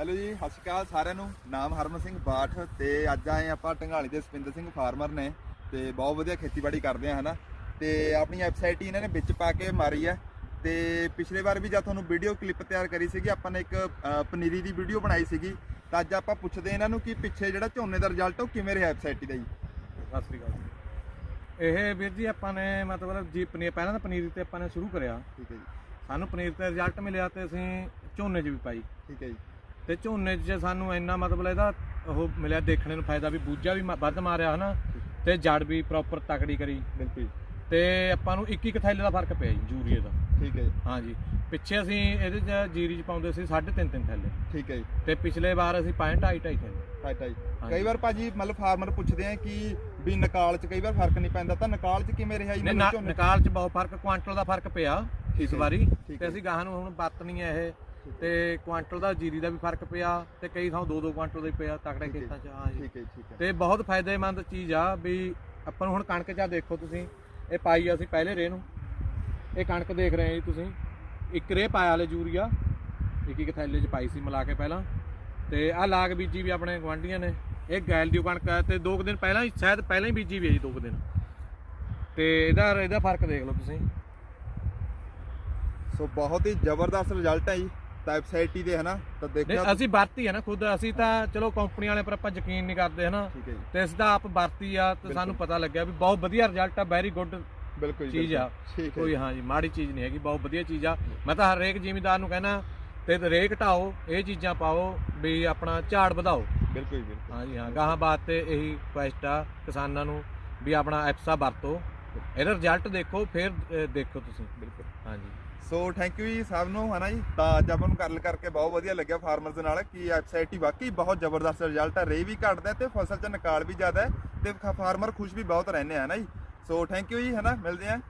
Hello ਜੀ ਸਤਿ ਸ਼੍ਰੀ ਅਕਾਲ ਸਾਰਿਆਂ ਨੂੰ। ਨਾਮ ਹਰਮਨ ਸਿੰਘ ਬਾਠ ਤੇ ਅੱਜ ਆਏ ਆਪਾਂ ਢੰਗਾਲੀ ਦੇ ਸਪਿੰਦਰ ਸਿੰਘ ਫਾਰਮਰ ਨੇ ਤੇ ਬਹੁਤ ਵਧੀਆ ਖੇਤੀਬਾੜੀ ਕਰਦੇ ਆ ਹਨਾ? ਤੇ ਆਪਣੀ ਵੈਬਸਾਈਟ ਹੀ ਇਹਨਾਂ ਨੇ ਵਿੱਚ ਪਾ ਕੇ ਮਾਰੀ ਆ। ਤੇ ਪਿਛਲੇ ਵਾਰ ਵੀ ਜਦ ਤੁਹਾਨੂੰ ਵੀਡੀਓ ਕਲਿੱਪ ਤਿਆਰ ਕਰੀ ਸੀਗੀ ਆਪਾਂ ਨੇ ਇੱਕ ਪਨੀਰੀ ਦੀ ਵੀਡੀਓ ਬਣਾਈ ਸੀਗੀ। ਤਾਂ ਅੱਜ ਆਪਾਂ ਪੁੱਛਦੇ ਇਹਨਾਂ ਨੂੰ ਕਿ ਪਿੱਛੇ ਜਿਹੜਾ ਝੋਨੇ ਦਾ ਰਿਜ਼ਲਟ ਉਹ ਕਿਵੇਂ ਰਿਹਾ ਵੈਬਸਾਈਟ ਦਾ ਜੀ? ਸਤਿ ਸ੍ਰੀ ਅਕਾਲ। ਇਹ ਵੀਰ ਜੀ ਆਪਾਂ ਨੇ ਮਤਲਬ ਜੀ ਪਨੀਰ ਪਹਿਲਾਂ ਤਾਂ ਪਨੀਰ ਤੇ ਆਪਾਂ ਨੇ ਸ਼ੁਰੂ ਕਰਿਆ। ਠੀਕ ਹੈ ਜੀ। ਸਾਨੂੰ ਪਨੀਰ ਤੇ ਰਿਜ਼ਲਟ ਮਿਲਿਆ ਤੇ ਅਸੀਂ ਝੋਨੇ 'ਚ ਵੀ ਪਾਈ। ਠੀਕ ਹੈ ਜੀ। ਤੇ ਝੋਨੇ 'ਚ ਸਾਨੂੰ ਇੰਨਾ ਮਤਲਬ ਇਹਦਾ ਉਹ ਮਿਲਿਆ ਦੇਖਣੇ ਨੂੰ ਫਾਇਦਾ ਵੀ ਬੂਝਾ ਵੀ ਮ- ਵੱਧ ਮਾਰਿਆ ਹਨਾ ਤੇ ਜੜ ਵੀ ਪ੍ਰੋਪਰ ਤਕੜੀ ਕਰੀ। ਬਿਲਕੁਲ। ਤੇ ਆਪਾਂ ਨੂੰ ਇੱਕ ਇੱਕ ਥੈਲੇ ਦਾ ਫ਼ਰਕ ਪਿਆ ਜੀ ਯੂਰੀਏ ਦਾ। ਠੀਕ ਹੈ ਜੀ। ਹਾਂਜੀ। ਪਿੱਛੇ ਅਸੀਂ ਇਹਦੇ 'ਚ ਜੀਰੀ 'ਚ ਪਾਉਂਦੇ ਸੀ 3.5 ਤਿੰਨ ਥੈਲੇ। ਠੀਕ ਹੈ ਜੀ। ਤੇ ਪਿਛਲੇ ਵਾਰ ਅਸੀਂ ਪਾਏ 2.5 2.5 ਥੈਲੇ ਰਾਈਟ ਹਾਂਜੀ। ਕਈ ਵਾਰ ਭਾਜੀ ਮਤਲਬ ਫਾਰਮਰ ਪੁੱਛਦੇ ਆ ਕਿ ਵੀ ਨਕਾਲ 'ਚ ਕਈ ਵਾਰ ਫ਼ਰਕ ਨਹੀਂ ਪੈਂਦਾ ਤਾਂ ਨਕਾਲ 'ਚ ਕਿਵੇਂ ਰਿਹਾ ਜੀ? ਨਹੀਂ ਮਤਲਬ ਨਾ- ਝੋਨੇ 'ਚ? ਨਿਕਾਲ 'ਚ ਬਹੁਤ ਫ਼ਰਕ ਕੁਆਂਟਲ ਦਾ ਫ਼ਰਕ ਪਿਆ ਠੀਕ ਇਸ ਹੈ, ਵਾਰੀ। ਠੀਕ ਤੇ ਹੈ। ਅਸੀਂ ਗਾਹਾਂ ਨੂੰ ਹੁਣ ਵਰਤਣੀ ਹੈ ਇਹ। ਤੇ ਕੁਆਂਟਲ ਦਾ ਜੀਰੀ ਦਾ ਵੀ ਫ਼ਰਕ ਪਿਆ ਤੇ ਕਈ ਥਾਂ ਦੋ ਦੋ ਕੁਆਂਟਲ ਦਾ ਪਿਆ ਤਕੜੇ। ਖੇਤਾਂ 'ਚ ਹਾਂ ਜੀ। ਠੀਕ ਹੈ ਠੀਕ ਹੈ। ਤੇ ਬਹੁਤ ਫਾਇਦੇਮੰਦ ਚੀਜ਼ ਆ ਵੀ ਆਪਾਂ ਨੂੰ ਹੁਣ ਕਣਕ 'ਚ ਦੇਖੋ ਤੁਸੀਂ ਇਹ ਪਾਈ ਆ ਅਸੀਂ ਪਹਿਲੇ ਰੇ ਨੂੰ। ਇਹ ਕਣਕ ਦੇਖ ਰਹੇ ਆ ਜੀ ਤੁਸੀਂ। ਇੱਕ ਰੇ ਪਾਇਆ ਹਲੇ ਯੂਰੀਆ ਇੱਕ ਇੱਕ ਥੈਲੇ 'ਚ ਪਾਈ ਸੀ ਮਿਲਾ ਕੇ ਪਹਿਲਾਂ। ਤੇ ਆਹ ਲਾਗ ਬੀਜੀ ਵੀ ਆਪਣੇ ਗਵਾਂਢੀਆਂ ਨੇ। ਇਹ ਗੈਲ ਦੀ ਕਣਕ ਹੈ ਤੇ ਦੋ ਕੁ ਦਿਨ ਪਹਿਲਾਂ ਹੀ ਸ਼ਾਇਦ ਪਹਿਲਾਂ ਹੀ ਬੀਜੀ ਵੀ ਹੈ ਜੀ ਦੋ ਕੁ ਦਿਨ। ਤੇ ਇਹਦਾ ਇਹਦਾ ਫ਼ਰਕ ਦੇਖ ਲਓ ਤੁਸੀਂ। ਸੋ ਬਹੁਤ ਹੀ ਜ਼ਬਰਦਸਤ ਰਿਜ਼ਲਟ ਹੈ ਜੀ। ਵੈਬਸਾਈਟ ਹੀ ਦੇ ਹਨਾ? ਤਾਂ ਨਹੀਂ ਦੇਖਿਆ ਅਸੀਂ ਵਰਤੀ ਆ ਨਾ ਖੁਦ ਅਸੀਂ ਤਾਂ ਚਲੋ ਕੰਪਨੀ ਵਾਲੇ ਪਰ ਆਪਾਂ ਯਕੀਨ ਨਹੀਂ ਕਰਦੇ ਹਨਾ? ਠੀਕ ਹੈ ਜੀ। ਤੇ ਅਸੀਂ ਤਾਂ ਆਪ ਵਰਤੀ ਆ ਤੇ ਸਾਨੂੰ ਪਤਾ ਲੱਗਿਆ ਵੀ ਬਹੁਤ ਵਧੀਆ ਰਿਜ਼ਲਟ ਆ ਵੈਰੀ ਗੁੱਡ ਬਿਲਕੁਲ ਜੀ, ਚੀਜ਼ ਆ। ਬਿਲਕੁਲ। ਠੀਕ ਹੈ ਕੋਈ ਹਾਂ ਜੀ ਮਾੜੀ ਚੀਜ਼ ਨਹੀਂ ਹੈਗੀ ਬਹੁਤ ਵਧੀਆ ਚੀਜ਼ ਆ। ਮੈਂ ਤਾਂ ਹਰੇਕ ਜ਼ਿਮੀਂਦਾਰ ਨੂੰ ਕਹਿਣਾ ਤੇ ਰੇ ਘਟਾਓ ਇਹ ਚੀਜ਼ਾਂ ਪਾਓ ਵੀ ਆਪਣਾ ਝਾੜ ਵਧਾਓ। ਬਿਲਕੁਲ ਜੀ, ਬਿਲਕੁਲ। ਹਾਂ ਜੀ ਹਾਂ ਗਾਹਾਂ ਬਾਤ ਤੇ ਇਹੀ ਰਿਕੁਐਸਟ ਆ ਕਿਸਾਨਾਂ ਨੂੰ ਵੀ ਆਪਣਾ ਐਪਸਾ ਵਰਤੋ। ਇਹਦਾ ਰਿਜ਼ਲਟ ਦੇਖੋ ਫਿਰ ਦੇਖੋ ਤੁਸੀਂ। ਬਿਲਕੁਲ। ਹਾਂ ਜੀ। ਸੋ ਥੈਂਕ ਯੂ ਜੀ ਸਭ ਨੂੰ, ਹਨਾ ਜੀ? ਤਾਂ ਅੱਜ ਆਪਾਂ ਨੂੰ ਗੱਲ ਕਰਕੇ ਬਹੁਤ ਵਧੀਆ ਲੱਗਿਆ ਫਾਰਮਰਸ ਦੇ ਨਾਲ ਕਿ ਵੈਬਸਾਈਟ ਹੀ ਵਾਕਈ ਬਹੁਤ ਜ਼ਬਰਦਸਤ ਰਿਜ਼ਲਟ ਹੈ ਰੇ ਵੀ ਘਟਦਾ ਹੈ ਤੇ ਫਸਲ 'ਚ ਨਿਕਾਲ ਵੀ ਜ਼ਿਆਦਾ ਹੈ ਤੇ ਫਾਰਮਰ ਖੁਸ਼ ਵੀ ਬਹੁਤ ਰਹਿੰਦੇ ਆ, ਹਨਾ ਜੀ? ਸੋ ਥੈਂਕ ਯੂ ਜੀ, ਹਨਾ? ਮਿਲਦੇ ਆ।